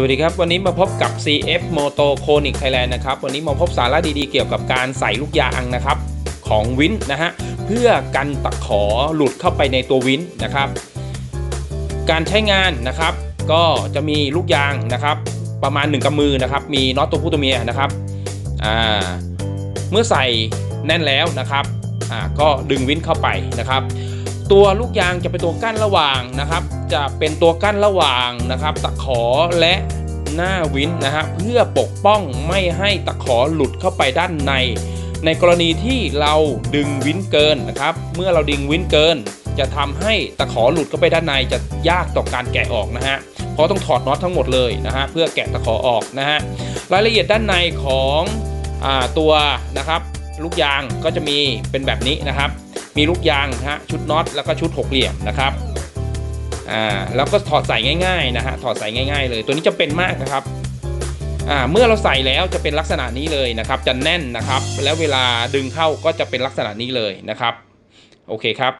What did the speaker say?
สวัสดีครับ วันนี้มาพบกับ CF Moto Conic Thailand นะครับ วันนี้มาพบสาระดีๆเกี่ยวกับการใส่ลูกยางนะครับ ของวินนะฮะ เพื่อกันตะขอหลุดเข้าไปในตัววินนะครับ การใช้งานนะครับ ก็จะมีลูกยางนะครับ ประมาณ 1กำมือนะครับ มีน็อตตัวผู้ตัวเมียนะครับอ่าเมื่อใส่แน่นแล้วนะครับอ่าก็ดึงวินเข้าไปนะครับ ตัวลูกยางจะเป็นตัวกั้นระหว่างนะครับ จะเป็นตัวกั้นระหว่างนะครับ ตะขอและหน้าวินนะฮะเพื่อปกป้องไม่ให้ตะขอหลุดเข้าไปด้านใน ในกรณีที่เราดึงวินเกินนะครับ เมื่อเราดึงวินเกิน จะทำให้ตะขอหลุดเข้าไปด้านในจะยากต่อการแกะออกนะฮะเพราะต้องถอดน็อตทั้งหมดเลยนะฮะเพื่อแกะตะขอออกนะฮะรายละเอียดด้านในของอตัวนะครับ ลูกยางก็จะมีเป็นแบบนี้นะครับ มีลูกยางนะฮะชุดน็อตแล้วก็ชุดหกเหลี่ยมนะครับอ่าแล้วก็ถอดใส่ง่ายๆนะฮะถอดใส่ง่าย ๆ เลย ตัวนี้จะเป็นมากนะครับอ่าเมื่อเราใส่แล้วจะเป็นลักษณะนี้เลยนะครับจะแน่นนะครับ แล้วเวลาดึงเข้าก็จะเป็นลักษณะนี้เลยนะครับ โอเคครับ